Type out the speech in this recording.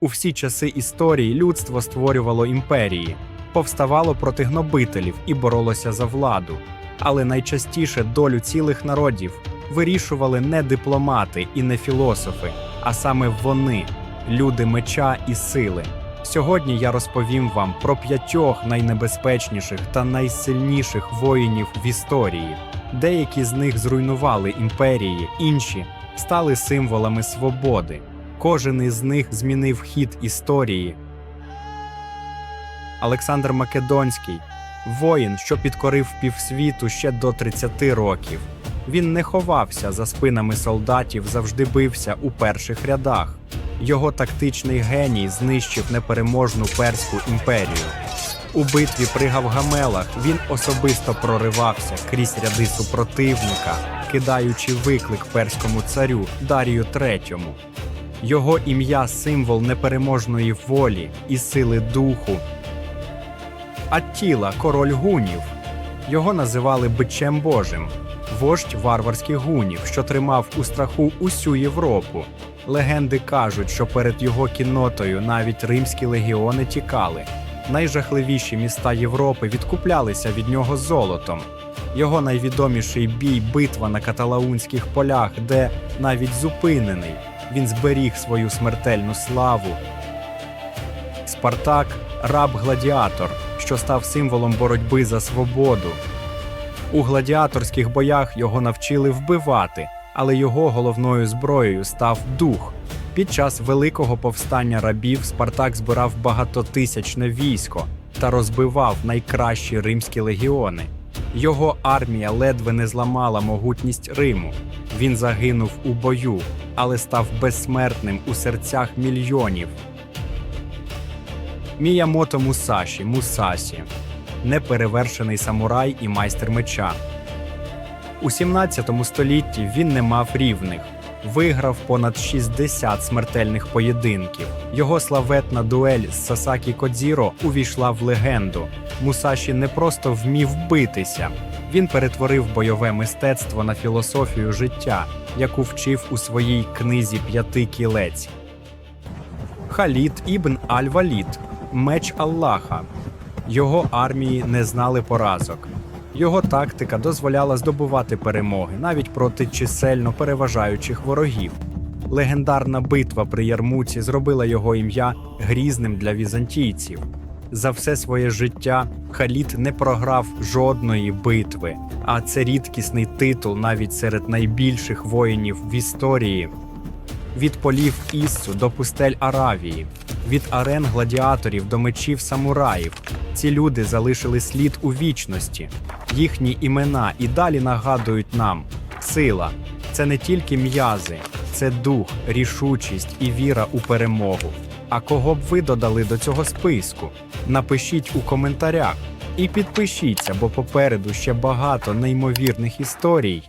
У всі часи історії людство створювало імперії, повставало проти гнобителів і боролося за владу. Але найчастіше долю цілих народів вирішували не дипломати і не філософи, а саме вони, люди меча і сили. Сьогодні я розповім вам про п'ятьох найнебезпечніших та найсильніших воїнів в історії. Деякі з них зруйнували імперії, інші стали символами свободи. Кожен із них змінив хід історії. Олександр Македонський воїн, що підкорив півсвіту ще до 30 років. Він не ховався за спинами солдатів, завжди бився у перших рядах. Його тактичний геній знищив непереможну перську імперію. У битві при Гавгамелах він особисто проривався крізь ряди супротивника, кидаючи виклик перському царю Дарію III. Його ім'я символ непереможної волі і сили духу. Аттіла, король гунів. Його називали бичем Божим, вождь варварських гунів, що тримав у страху усю Європу. Легенди кажуть, що перед його кіннотою навіть римські легіони тікали. Найжахливіші міста Європи відкуплялися від нього золотом. Його найвідоміший бій битва на каталаунських полях, де навіть зупинений він зберіг свою смертельну славу. Спартак раб-гладіатор, що став символом боротьби за свободу. У гладіаторських боях його навчили вбивати, але його головною зброєю став дух. Під час великого повстання рабів Спартак збирав багатотисячне військо та розбивав найкращі римські легіони. Його армія ледве не зламала могутність Риму. Він загинув у бою, але став безсмертним у серцях мільйонів. Міямото Мусаші Мусасі неперевершений самурай і майстер меча. У 17 столітті він не мав рівних, виграв понад 60 смертельних поєдинків. Його славетна дуель з Сасакі Кодзіро увійшла в легенду. Мусаші не просто вмів битися, він перетворив бойове мистецтво на філософію життя, яку вчив у своїй книзі П'яти кілець. Халід ібн Аль-Валід, меч Аллаха. Його армії не знали поразок. Його тактика дозволяла здобувати перемоги навіть проти чисельно переважаючих ворогів. Легендарна битва при Ярмуці зробила його ім'я грізним для візантійців. За все своє життя Халід не програв жодної битви, а це рідкісний титул навіть серед найбільших воїнів в історії від полів Іссу до пустель Аравії, від арен гладіаторів до мечів самураїв. Ці люди залишили слід у вічності. Їхні імена і далі нагадують нам: сила це не тільки м'язи, це дух, рішучість і віра у перемогу. А кого б ви додали до цього списку? Напишіть у коментарях і підпишіться, бо попереду ще багато неймовірних історій.